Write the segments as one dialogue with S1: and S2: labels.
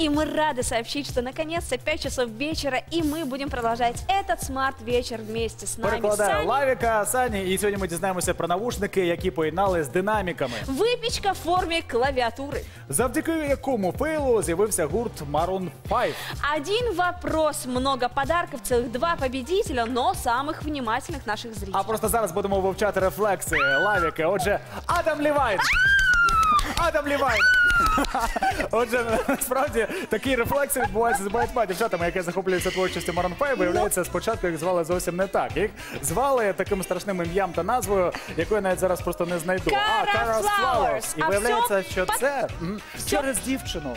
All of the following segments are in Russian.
S1: И мы рады сообщить, что наконец-то 5 часов вечера, и мы будем продолжать этот смарт-вечер вместе с нами.
S2: Перекладаю
S1: Саней.
S2: Лавіка, Сані, і сьогодні ми дізнаємося про навушники, які поєднали з динаміками.
S1: Выпечка в форме клавиатуры.
S2: Завдяки якому фейлу з'явився гурт Maroon 5.
S1: Один вопрос, много подарков, целых два победителя, но самых внимательных наших
S2: А
S1: зрителей.
S2: просто зараз будемо вивчати рефлекси Лавіки. Отже, Адам Лівайн. Адам Лівайн. Отже, насправді такі рефлекси відбуваються з багатьма дівчатами, які захоплюються творчістю Maroon 5. Виявляється, спочатку їх звали зовсім не так. Їх звали таким страшним ім'ям та назвою, яку я навіть зараз просто не знайду.
S1: Cara
S2: Cara
S1: Flowers.
S2: І
S1: А
S2: виявляється,
S1: всьо
S2: що
S1: по-
S2: це м, через дівчину.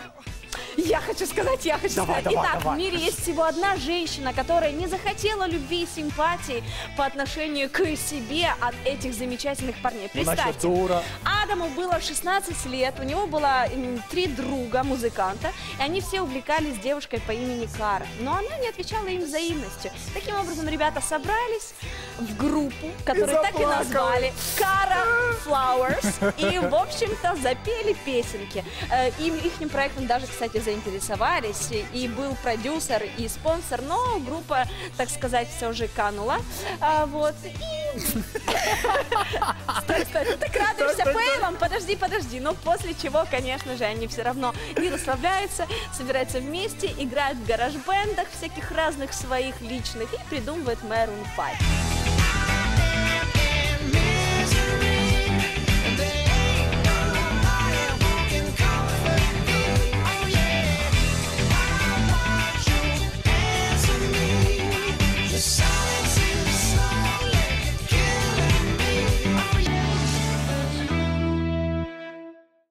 S1: Я хочу сказать, я хочу
S2: Давай,
S1: сказать.
S2: давай,
S1: Итак,
S2: давай.
S1: в мире есть всего одна женщина, которая не захотела любви и симпатии по отношению к себе от этих замечательных парней.
S2: Ну, Значить,
S1: Представьте,
S2: дура.
S1: Адаму было 16 лет, у него было три друга, музыканта, и они все увлекались девушкой по имени Кара. Но она не отвечала им взаимностью. Таким образом, ребята собрались в группу, которую так и назвали Кара Flowers, и, в общем-то, запели песенки. Э, Им, ихним проектом даже, кстати, заинтересовались, и был продюсер, и спонсор, но группа, так сказать, все же канула. А, Вот, и Стой, стой, ты так радуешься фейлам? Подожди, подожди. Но после чего, конечно же, они все равно не расслабляются, собираются вместе, играют в гараж-бендах всяких разных своих личных и придумывают Maroon 5.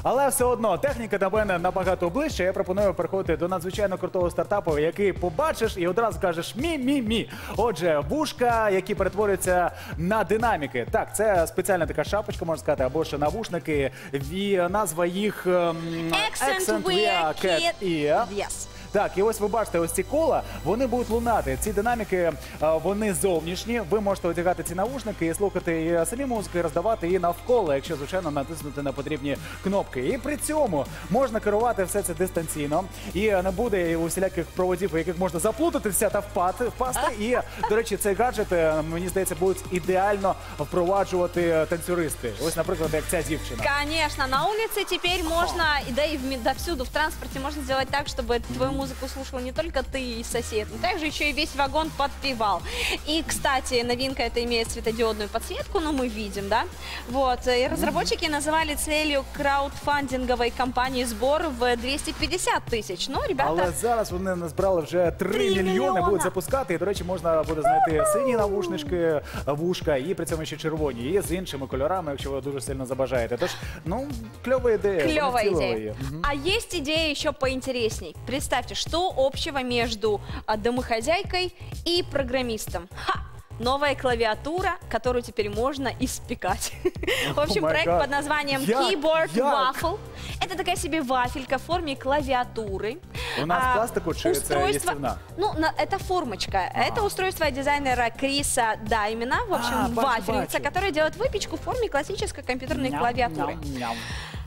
S2: Але все одно техніка до мене набагато ближче. Я пропоную переходити до надзвичайно крутого стартапу, який побачиш і одразу кажеш мі-мі-мі. Отже, вушка, які перетворюються на динаміки. Так, це спеціальна така шапочка, можна сказати, або ще навушники. Ві назва їх ем,
S1: Accent
S2: Wear
S1: Wear
S2: Cat
S1: Kit.
S2: Ear.
S1: Yes.
S2: Так, і ось ви бачите, ось ці кола, вони будуть лунати. Ці динаміки, вони зовнішні. Ви можете одягати ці наушники і слухати і самі музики, і роздавати її навколо, якщо звичайно натиснути на потрібні кнопки. І при цьому можна керувати все це дистанційно. І не буде усіляких проводів, у яких можна заплутатися та впати, впасти. І до речі, цей гаджет, е, мені здається, будуть ідеально впроваджувати танцюристи. Ось, наприклад, як ця дівчина.
S1: Конечно, на улице теперь можно, и да ми- всюду в транспорте можно сделать так, чтобы твою музыку слушал не только ты и сосед, но также еще и весь вагон подпевал. И, кстати, новинка это имеет светодиодную подсветку, но мы видим, да? Вот. И разработчики называли целью краудфандинговой кампании сбор в 250 тысяч. Но, ребята,
S2: Але зараз вони назбирали вже 3
S1: Три
S2: мільйони,
S1: мільйона.
S2: будуть запускати. І, до речі, можна буде знайти сині навушнички, вушка, і при цьому ще червоні, і з іншими кольорами, якщо ви дуже сильно забажаєте. Тож, ну, кльова ідея. вони
S1: Клевая
S2: втілили
S1: идея.
S2: її. Мгм.
S1: А есть идея еще поинтересней. Представьте, что общего между а, домохозяйкой и программистом? Ха! Новая клавиатура, которую теперь можно испекать. В общем,
S2: Oh
S1: проект
S2: God.
S1: под названием
S2: Як?
S1: Keyboard
S2: Як?
S1: Waffle. Это такая себе вафелька в форме клавиатуры.
S2: У нас
S1: А,
S2: пластику чи це
S1: устройство, ну, на- это формочка. Это устройство дизайнера Криса Даймена, в общем,
S2: А, бачу,
S1: вафельница,
S2: бачу.
S1: которая делает выпечку в форме классической компьютерной
S2: Ням,
S1: клавиатуры.
S2: ням, ням.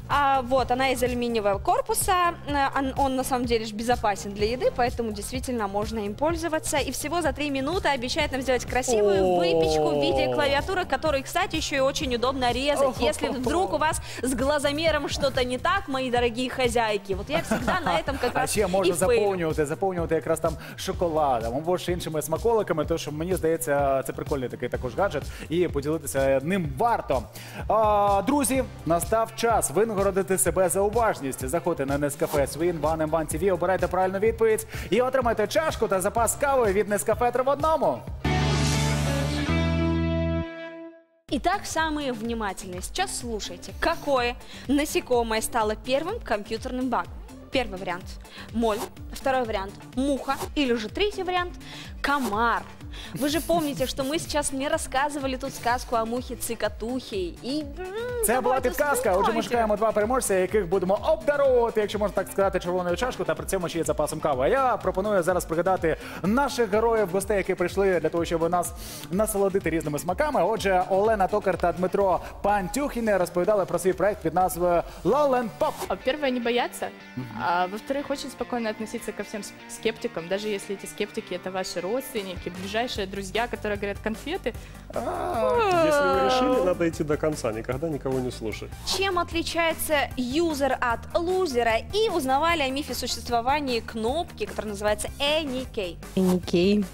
S1: А, вот, она из алюминиевого корпуса. Э, Он, он, на самом деле ж безопасен для еды, поэтому действительно можно им пользоваться. И всего за три минуты обещает нам сделать красивую
S2: О.
S1: выпечку в виде клавиатуры, которую, кстати, еще и очень удобно резать. Если вдруг у вас с глазомером что-то не так, мои дорогие хозяйки. Вот я всегда на этом как
S2: А
S1: раз
S2: ще
S1: и
S2: можна
S1: фейлю.
S2: заповнювати, заповнювати якраз там шоколадом, або ж іншими смаколиками. Тож мені здається, це прикольний такий також гаджет, і поділитися ним варто. А, друзі, настав час винагородити себе за уважність. Заходьте на Нескафе Свін, Ван Ван ТВ, обирайте правильну відповідь і отримайте чашку та запас кави від Нескафе три в одному.
S1: Итак, самые внимательные. Сейчас слушайте, какое насекомое стало первым компьютерным багом. Первый вариант – моль. Второй вариант – муха. Или же третий вариант – комар. Вы же помните, что мы сейчас не рассказывали тут сказку о мухе цикатухе. И м,
S2: Це була
S1: давайте
S2: підказка. Отже, ми
S1: вспоминайте.
S2: шукаємо два переможця, яких будемо обдаровувати, якщо можна так сказати, червоною чашку, та при цьому ще є запасом кави. А я пропоную зараз пригадати наших героїв, гостей, які прийшли для того, щоб нас насолодити різними смаками. Отже, Олена Токар та Дмитро Пантюхіне розповідали про свій проект під назвою Лолен Поп.
S3: А, Первое, не бояться, А во-вторых, очень спокойно относиться ко всем скептикам, даже если эти скептики это ваши родственники, ближайшие друзья, которые говорят конфеты.
S4: Если вы решили, надо идти до конца, никогда никого не слушать.
S1: Чем отличается юзер от лузера? И узнавали о мифе существования кнопки, которая называется Anyk.
S5: Никей.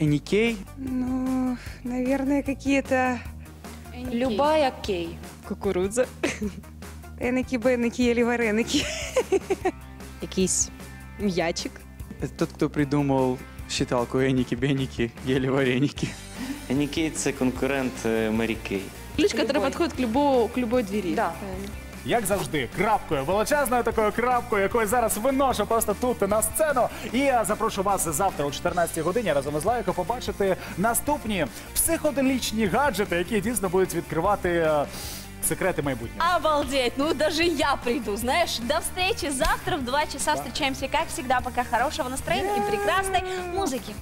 S2: Никей?
S6: Ну, наверное, какие-то
S5: Любая кей. Кукурудза.
S6: эники, беники или вареники.
S5: Якийсь м'ячик.
S7: Это тот, кто придумал считалку Эники-Беники, ели-вареники.
S8: Нікей це конкурент е, Мері Кей.
S3: Ключ, который подходит к, любому, к любой двери.
S5: Да.
S2: Як завжди, крапкою, величезною такою крапкою, якою зараз виношу просто тут на сцену. І я запрошу вас завтра о 14 годині разом із Лайко побачити наступні психоделічні гаджети, які дійсно будуть відкривати е, секрети майбутнього.
S1: Обалдеть, ну даже я приду, знаешь. До встречи завтра в 2 часа встречаемся, как всегда. Пока хорошего настроения и прекрасной музыки.